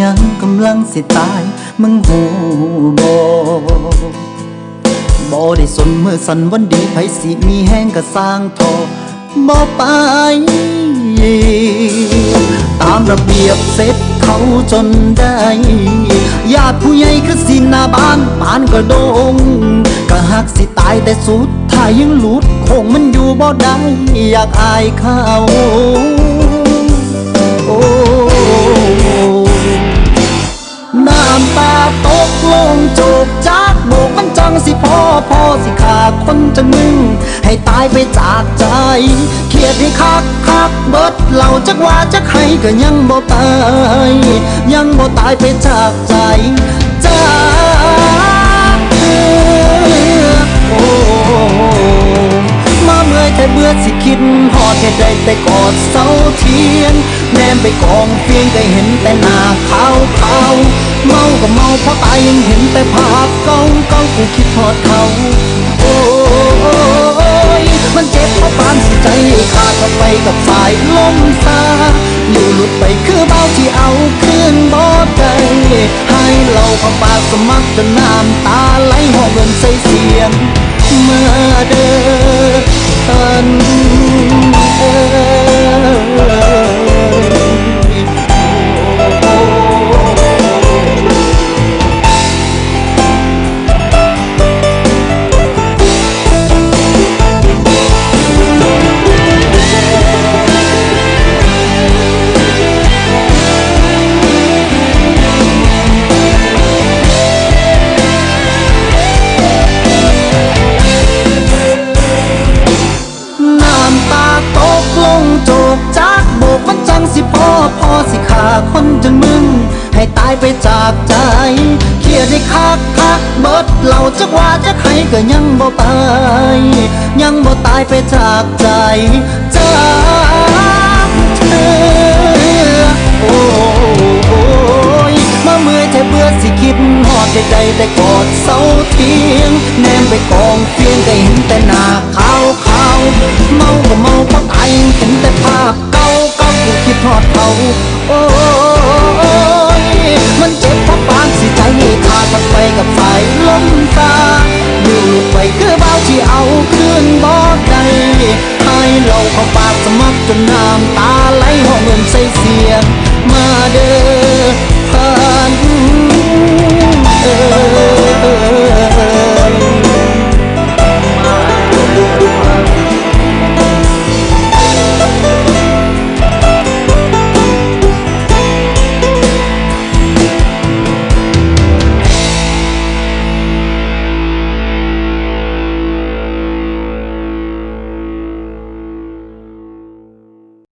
ยังกำลังสิตาย มึงหูบ่บ่ได้สนเมื่อสันวันดีไผสิมีแห้งก็สร้างทอบ่ไป ตามระเบียบเสร็จเขาจนได้ญาติผู้ใหญ่คือสิหน้าบ้านปานกระโดงก็หักสิตายแต่สุดท้ายยังหลุดคงมันอยู่บ่ได้อยากอายเขา พอพอสิขาคนจะนึ่งให้ตายไปจากใจเครียดให้คักคักเบิดเหล่าจักว่าจักให้ก็ยังบ่ตาย ยังบ่ตายไปจากใจจากเธอโอ้มาเมื่อยแต่เบื่อสิคิดพอแค่ได้แต่กอดเสาเทียนแนมไปกองเพียงก็เห็นแต่หน้าขาวขาวเมาก็เมาเพราะตายยังเห็นแต่ภาพเก่าเก่ากูคิดทอดเขา ไปกับสายลมซาอยู่หลุดไปคือเบาที่เอาคืนบ่ได้ให้เราเอาปากสมัครจนน้ำตาไหลหอบเงินใส่เสียงเมื่อเดิน สิขาคนจนมึง ให้ตายไปจากใจ เครียดให้คักคักเบิดเหล่าจักว่าจะให้ก็ยังบ่ตาย ยังบ่ตายไปจากใจจ ให้เราเข้าปากสมัครจนน้ำตาไหลหองเงินใส่เสียงมาเด้อ